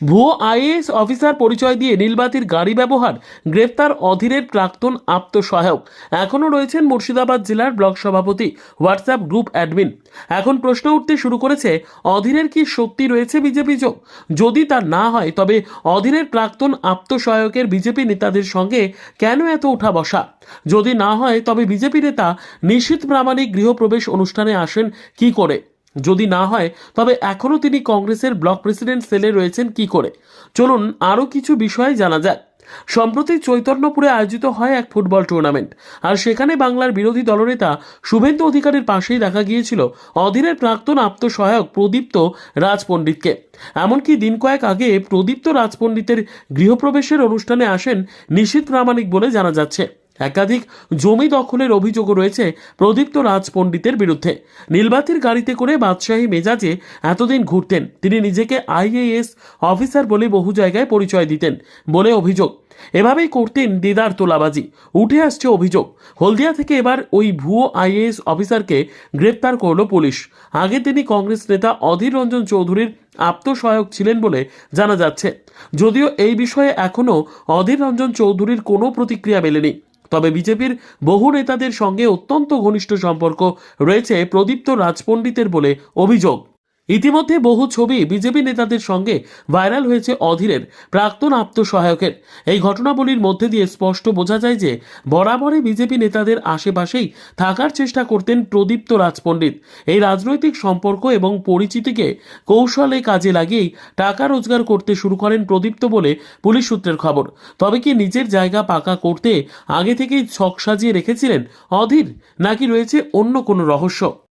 ভুয়ো IAS officer পরিচয় দিয়ে নীলবাতির গাড়ি ব্যবহার গ্রেফতার অধীরের প্রাক্তন আত্মসহায়ক। এখনও রয়েছেন মুর্শিদাবাদ জেলার ব্লক সভাপতি, হোয়াটসঅ্যাপ গ্রুপ অ্যাডমিন। এখন প্রশ্ন উঠতে শুরু করেছে, অধীরের কি সত্যি রয়েছে বিজেপি যোগ? যদি তা না হয়, তবে অধীরের প্রাক্তন আত্মসহায়কের বিজেপি নেতাদের সঙ্গে কেন এত ওঠা বসা? যদি না হয়, তবে বিজেপি নেতা নিশীত প্রামাণিক গৃহপ্রবেশ অনুষ্ঠানে আসেন কি করে? যদি না হয়, তবে এখনও তিনি কংগ্রেসের ব্লক প্রেসিডেন্ট সেলে রয়েছেন কি করে? চলুন আরও কিছু বিষয় জানা যাক। সম্প্রতি চৈতন্যপুরে আয়োজিত হয় এক ফুটবল টুর্নামেন্ট, আর সেখানে বাংলার বিরোধী দলনেতা শুভেন্দু অধিকারের পাশেই দেখা গিয়েছিল অধীরের প্রাক্তন আত্মসহায়ক প্রদীপ্ত রাজ পণ্ডিতকে এমনকি দিন কয়েক আগে প্রদীপ্ত রাজ পণ্ডিতের গৃহপ্রবেশের অনুষ্ঠানে আসেন নিশীত প্রামাণিক বলে জানা যাচ্ছে। একাধিক জমি দখলের অভিযোগও রয়েছে প্রদীপ্ত রাজ পণ্ডিতের বিরুদ্ধে। নীলবাতির গাড়িতে করে বাদশাহী মেজাজে এতদিন ঘুরতেন, তিনি নিজেকে আইএএস অফিসার বলে বহু জায়গায় পরিচয় দিতেন বলে অভিযোগ। এভাবেই করতেন দিদার তোলাবাজি। উঠে আসছে অভিযোগ, হলদিয়া থেকে এবার ওই ভুয়ো আইএএস অফিসারকে গ্রেপ্তার করল পুলিশ। আগে তিনি কংগ্রেস নেতা অধীর রঞ্জন চৌধুরীর আত্মসহায়ক ছিলেন বলে জানা যাচ্ছে। যদিও এই বিষয়ে এখনও অধীর রঞ্জন চৌধুরীর কোনো প্রতিক্রিয়া মেলেনি। তবে বিজেপির বহু নেতাদের সঙ্গে অত্যন্ত ঘনিষ্ঠ সম্পর্ক রয়েছে প্রদীপ্ত রাজপণ্ডিতের বলে অভিযোগ। ইতিমধ্যে বহু ছবি বিজেপি নেতাদের সঙ্গে ভাইরাল হয়েছে অধীরের প্রাক্তন আত্মসহায়কের। এই ঘটনাবলীর মধ্যে দিয়ে স্পষ্ট বোঝা যায় যে, বরাবরই বিজেপি নেতাদের আশেপাশেই থাকার চেষ্টা করতেন প্রদীপ্ত রাজপণ্ডিত। এই রাজনৈতিক সম্পর্ক এবং পরিচিতিকে কৌশলে কাজে লাগিয়েই টাকা রোজগার করতে শুরু করেন প্রদীপ্ত বলে পুলিশ সূত্রের খবর। তবে কি নিজের জায়গা পাকা করতে আগে থেকেই ছক সাজিয়ে রেখেছিলেন অধীর, নাকি রয়েছে অন্য কোনো রহস্য?